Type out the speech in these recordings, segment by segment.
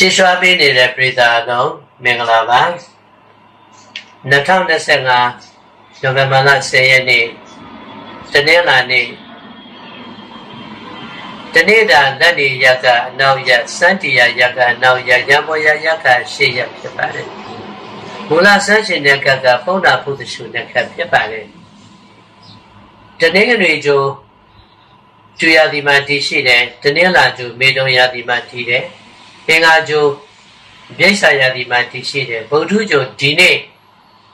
ချစ်ရွှာပေးနေတဲ့ပြည်သားအကောင်မင်္ဂလာပါ2025နိုဝင်ဘာလ10ရက်နေ့တနင်္လာနေ့တနေ့တာလက်နေရကအနောက်ရစန်းတီရရကအနောက်ရရံပေါ်ရရကရှေ့ရဖြစ်ပါတယ်မူလဆန်းရှင်တဲ့ကကဖုံးတာဖုသရှုတဲ့ကဖြစ်ပါတယ်တနေ့ကလေးကျိုးကျူရဒီမှာတည်ရှိတယ်တနင်္လာကျိုးမေတုံရဒီမှာတည်တယ် အင်္ဂါကျိုးပြိဿာယာဒီမှာတည်ရှိတယ်ဗုဒ္ဓကျိုးဒီနေ့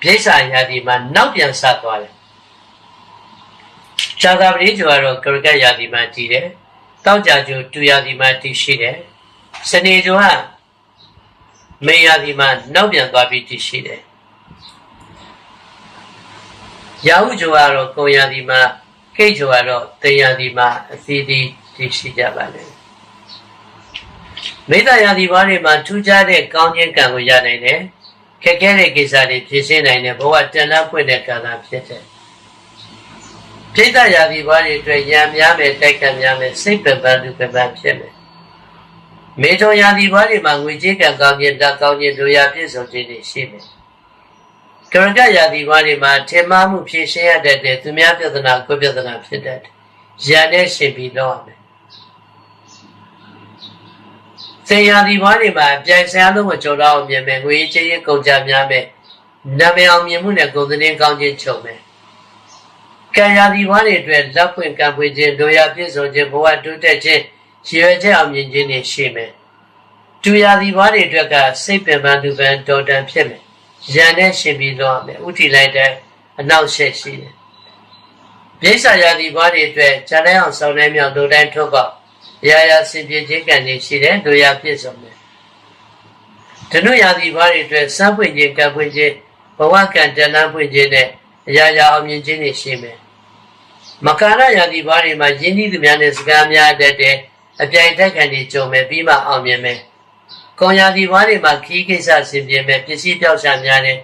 ပြိဿာယာဒီမှာနောက်ပြန်ဆက်သွားတယ်ဇာတာပတိကျိုးကတော့ကရကယာဒီမှာတည်တယ်တောက်ကြကျိုးတူယာဒီမှာတည်ရှိတယ်စနေကျိုးကမေယာဒီမှာနောက်ပြန်သွားပြီးတည်ရှိတယ်ရာဟုကျိုးကတော့ကုံယာဒီမှာကိတ်ကျိုးကတော့တေယာဒီမှာအသီးသီးတည်ရှိကြပါလေ မိတ္တရာဒီဘာတွေမှာထူးခြားတဲ့ကောင်းခြင်းကံကိုရနိုင်တယ်ခက်ခဲတဲ့ကိစ္စတွေဖြေရှင်းနိုင်တဲ့ဘဝတဏ္ဍပွင့်တဲ့ကာလဖြစ်တယ်ပြိတ္တရာဒီဘာတွေအတွက်ရံများမယ်တိုက်ခံများမယ်စိတ်ပပန်းလူပပန်းဖြစ်မယ်မေထုံရာဒီဘာတွေမှာငွေကြေးကံကောင်းခြင်းတက်ကောင်းခြင်းတို့ရပြည့်စုံခြင်းတွေရှိမယ်ကရကရာဒီဘာတွေမှာထင်မှားမှုဖြေရှင်းရတဲ့တဲ့သူများပြဿနာကိုပြဿနာဖြစ်တတ်တယ်။ရန်နဲ့ရှင်ပြီးတော့ရမယ်။ စေရာဒီဘာတွေမှာပြိုင်ဆိုင်လုံးမကြော်တော့အောင်မြင်မယ်ငွေကြေးရေးကုန်ကြများမယ်။နာမည်အောင်မြင်မှုနဲ့ကုန်သတင်းကောင်းခြင်းချုပ်မယ်။ကံရာဒီဘာတွေအတွက်လက်ဖွင့်ကံပွေခြင်းတို့ရပြည့်စုံခြင်းဘဝတိုးတက်ခြင်းရည်ရွယ်ချက်အောင်မြင်ခြင်းတွေရှိမယ်။တူရာဒီဘာတွေအတွက်ကစိတ်ပင်ပန်းသူပန်းတော်တန်ဖြစ်မယ်။ရန်နဲ့ရှင်ပြီးတော့မယ်ဥတီလိုက်တဲ့အနောက်ရှက်ရှိတယ်။ပြိဿရာဒီဘာတွေအတွက်ခြံတိုင်းအောင်ဆောင်တိုင်းမြောက်ဒုတိုင်းထုတ်ကောက် ရာရာစင်ပြေခြင်းကံတွေရှိတယ်တို့ရပြည့်စုံတယ်။ဓနုရာဒီဘာတွေအတွက်စမ်းပွင့်ခြင်းကံပွင့်ခြင်းဘဝကံတဏ္ဍပွင့်ခြင်းနဲ့ရာရာအောင်မြင်ခြင်းတွေရှိမယ်။မကာရရာဒီဘာတွေမှာယဉ်ဤသူများနဲ့စကားများတတ်တဲ့အပြိုင်တက်ခံတွေကြုံမယ်ပြီးမှအောင်မြင်မယ်။ကောရာဒီဘာတွေမှာခီးကိစ္စဆင်ပြေမယ်ပစ္စည်းပြောက်ရှာများတဲ့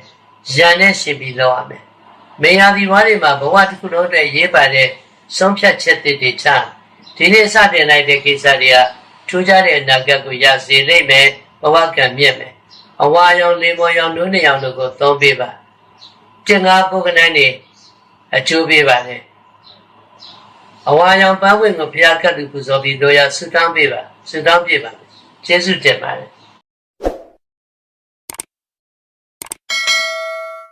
ရန်နဲ့ရှင်ပြီးလောက်ရမယ်။မေယာဒီဘာတွေမှာဘဝတစ်ခုလုံးအတွက်ရေးပါတဲ့ဆုံးဖြတ်ချက်တွေတွေချ ဒီနေ့စတင်လိုက်တဲ့ကိစ္စတွေကထူးခြားတဲ့အနာဂတ်ကိုရစေလိမ့်မယ်ဘဝကံမြင့်မယ်။အဝါရောင်လေမော်ရောင်နုနေရောင်တို့ကိုသုံးပေးပါ။တင်ငါပုဂ္ဂနန်းနေအကျိုးပေးပါလေ။အဝါရောင်ပန်းဝင်ကိုဘုရားကတ်လူပူဇော်ပြီးတို့ရဆုတောင်းပေးပါဆုတောင်းပေးပါကျေးဇူးတင်ပါတယ်